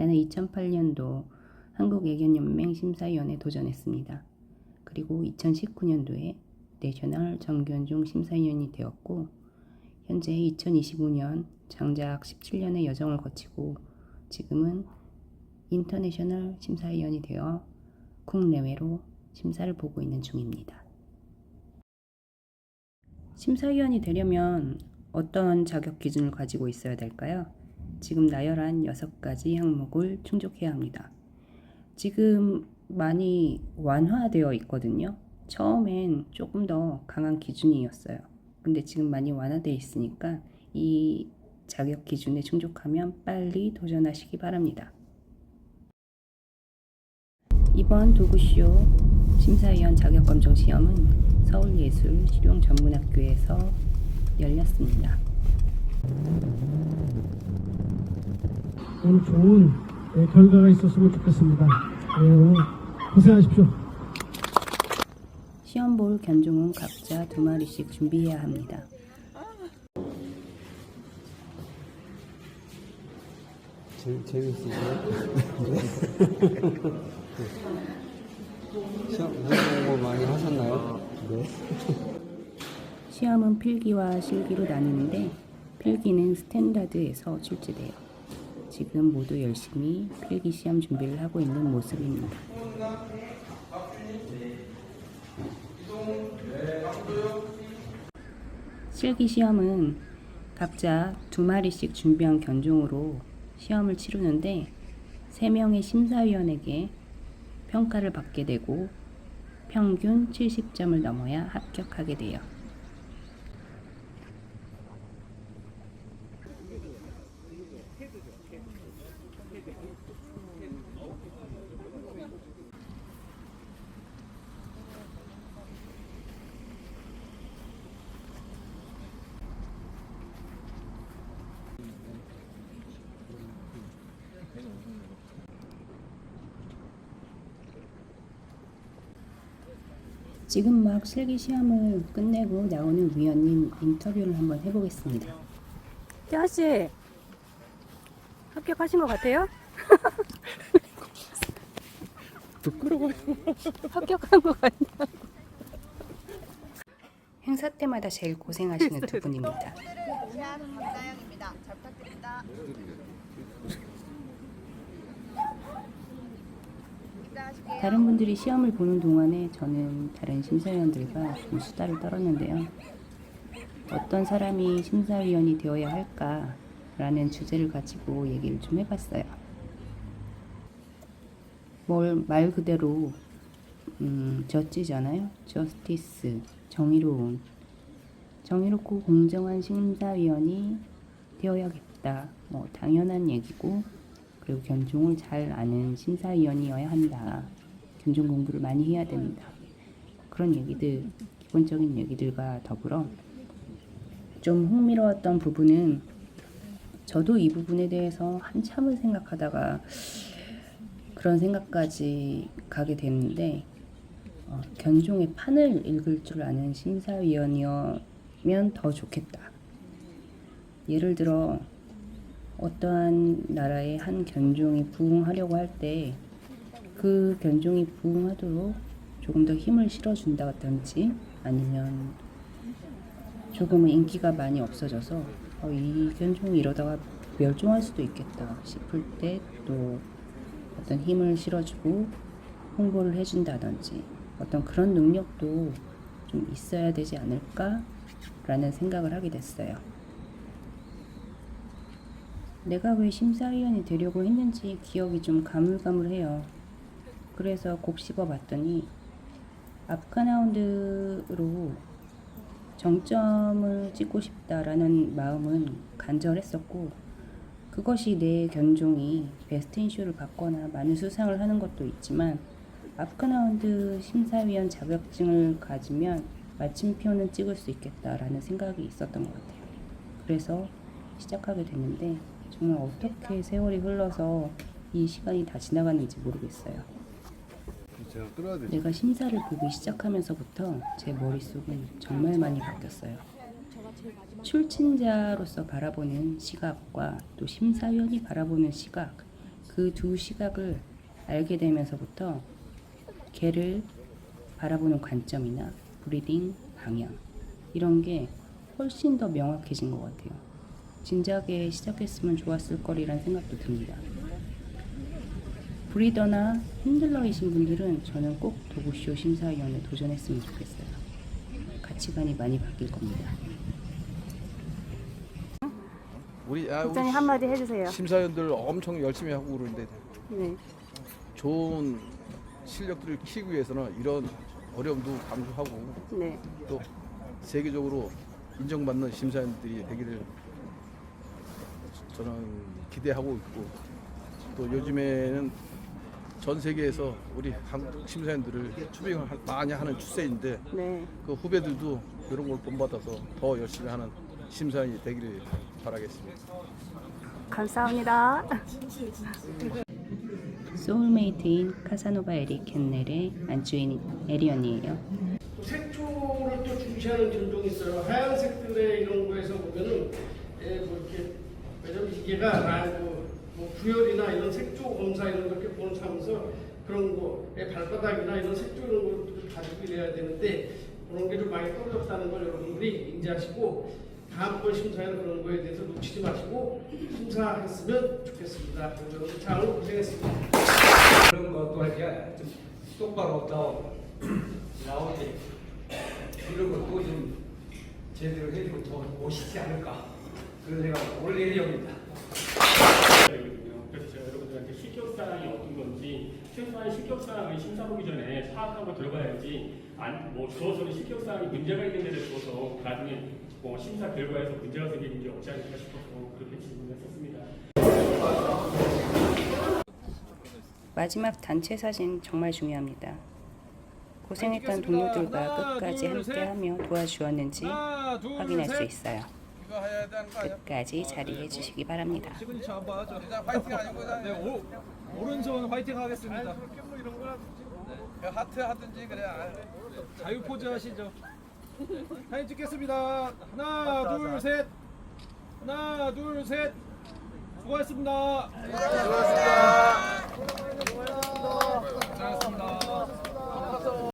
나는 2008년도 한국애견연맹 심사위원에 도전했습니다. 그리고 2019년도에 내셔널 정견중 심사위원이 되었고 현재 2025년 장작 17년의 여정을 거치고 지금은 인터내셔널 심사위원이 되어 국내외로 심사를 보고 있는 중입니다. 심사위원이 되려면 어떤 자격 기준을 가지고 있어야 될까요? 지금 나열한 6가지 항목을 충족해야 합니다. 지금 많이 완화되어 있거든요. 처음엔 조금 더 강한 기준이었어요. 근데 지금 많이 완화되어 있으니까 이 자격 기준에 충족하면 빨리 도전하시기 바랍니다. 이번 도구쇼 심사위원 자격검정 시험은 서울예술실용전문학교에서 열렸습니다. 오늘 좋은 예, 결과가 있었으면 좋겠습니다. 예, 오늘 고생하십시오. 시험 볼 견종은 각자 두 마리씩 준비해야 합니다. 재, 재밌으세요? 시험, 시험 공부 많이 하셨나요? 네. 시험은 필기와 실기로 나뉘는데 필기는 스탠다드에서 출제돼요. 지금 모두 열심히 필기 시험 준비를 하고 있는 모습입니다. 실기 시험은 각자 두 마리씩 준비한 견종으로 시험을 치르는데 세 명의 심사위원에게 평가를 받게 되고 평균 70점을 넘어야 합격하게 돼요. 지금 막 실기 시험을 끝내고 나오는 위원님 인터뷰를 한번 해보겠습니다. 태아 씨 합격하신 것 같아요? 부끄러워요. 합격한 것 같냐? 행사 때마다 제일 고생하시는 두 분입니다. 시아는 박다영입니다. 잘 부탁드립니다. 입장하실게요. 다른 분들이 시험을 보는 동안에 저는 다른 심사위원들과 좀 수다를 떨었는데요. 어떤 사람이 심사위원이 되어야 할까라는 주제를 가지고 얘기를 좀 해봤어요. 뭘 말 그대로 음, 저지잖아요. 저스티스, 정의로운, 정의롭고 공정한 심사위원이 되어야겠다. 뭐 당연한 얘기고 그리고 견종을 잘 아는 심사위원이어야 한다. 견종 공부를 많이 해야 된다. 그런 얘기들, 기본적인 얘기들과 더불어 좀 흥미로웠던 부분은 저도 이 부분에 대해서 한참을 생각하다가 그런 생각까지 가게 됐는데 어, 견종의 판을 읽을 줄 아는 심사위원이면 더 좋겠다. 예를 들어 어떠한 나라의 한 견종이 부흥하려고 할때 그 견종이 부흥하도록 조금 더 힘을 실어준다든지 아니면 조금은 인기가 많이 없어져서 어, 이 견종이 이러다가 멸종할 수도 있겠다 싶을 때 또 어떤 힘을 실어주고 홍보를 해준다든지 어떤 그런 능력도 좀 있어야 되지 않을까라는 생각을 하게 됐어요. 내가 왜 심사위원이 되려고 했는지 기억이 좀 가물가물해요. 그래서 곱씹어 봤더니 아프카나운드로 정점을 찍고 싶다라는 마음은 간절했었고 그것이 내 견종이 베스트 인쇼를 받거나 많은 수상을 하는 것도 있지만 아프카나운드 심사위원 자격증을 가지면 마침표는 찍을 수 있겠다라는 생각이 있었던 것 같아요. 그래서 시작하게 됐는데 정말 어떻게 세월이 흘러서 이 시간이 다 지나갔는지 모르겠어요. 내가 심사를 보기 시작하면서부터 제 머릿속은 정말 많이 바뀌었어요. 출친자로서 바라보는 시각과 또 심사위원이 바라보는 시각 그 두 시각을 알게 되면서부터 개를 바라보는 관점이나 브리딩 방향 이런 게 훨씬 더 명확해진 것 같아요. 진작에 시작했으면 좋았을 거리란 생각도 듭니다. 브리더나 핸들러이신 분들은 저는 꼭 도구쇼 심사위원에 도전했으면 좋겠어요. 가치관이 많이 바뀔 겁니다. 우리 아, 우리 국장님 한마디 해주세요. 심사위원들 엄청 열심히 하고 그러는데 네. 좋은 실력들을 키우기 위해서는 이런 어려움도 감수하고 네. 또 세계적으로 인정받는 심사위원들이 되기를 저는 기대하고 있고 또 요즘에는 전 세계에서 우리 한국 심사위원들을 추빙을 하- 많이 하는 추세인데 네. 그 후배들도 이런 걸 본받아서 더 열심히 하는 심사위원이 되기를 바라겠습니다. 감사합니다. 소울메이트인 카사노바 에리 캔넬의 안주인 에리언이에요. 색조를 또 중시하는 견종이 있어요. 하얀색들의 이런 거에서 보면은 예, 뭐 이렇게 왜냐면 이게가 아니고 뭐 구열이나 이런 색조 검사 이런 거 이렇게 보는 차면서 그런 거 예, 발바닥이나 이런 색조 이런 것들을 가지고 이래야 되는데 그런 게 좀 많이 떨어졌다는 걸 여러분들이 인지하시고 다음번 심사에는 그런 거에 대해서 놓치지 마시고 심사했으면 좋겠습니다. 여러분 잘 고생했습니다. 그런 것도 이렇게 좀 똑바로 나오, 나오지 이런 것도 좀 제대로 해주고 더 멋있지 않을까 그런 생각 올 예정입니다. 거든요. 그래서 제가 여러분들한테 실격사항이 어떤 건지 최소한 실격사항을 심사 보기 전에 파악하고 들어가야지 안, 뭐 주어서는 실격사항이 문제가 있는 데를 주어서 나중에 뭐 심사 결과에서 문제가 생기는 게 없지 않을까 싶어서 그렇게 질문했었습니다. 마지막 단체 사진 정말 중요합니다. 고생했던 동료들과 끝까지 함께하며 도와주었는지 확인할 수 있어요. 끝까지 자리해 주시기 바랍니다. 시그니처 한번 하죠. 화이팅 아니고 네, 오른손 화이팅 하겠습니다. 하트 하든지 그래. 아, 자유 포즈 하시죠. 사진 찍겠습니다. 하나, 둘, 셋. 하나, 둘, 셋. 수고하셨습니다. 수고하셨습니다.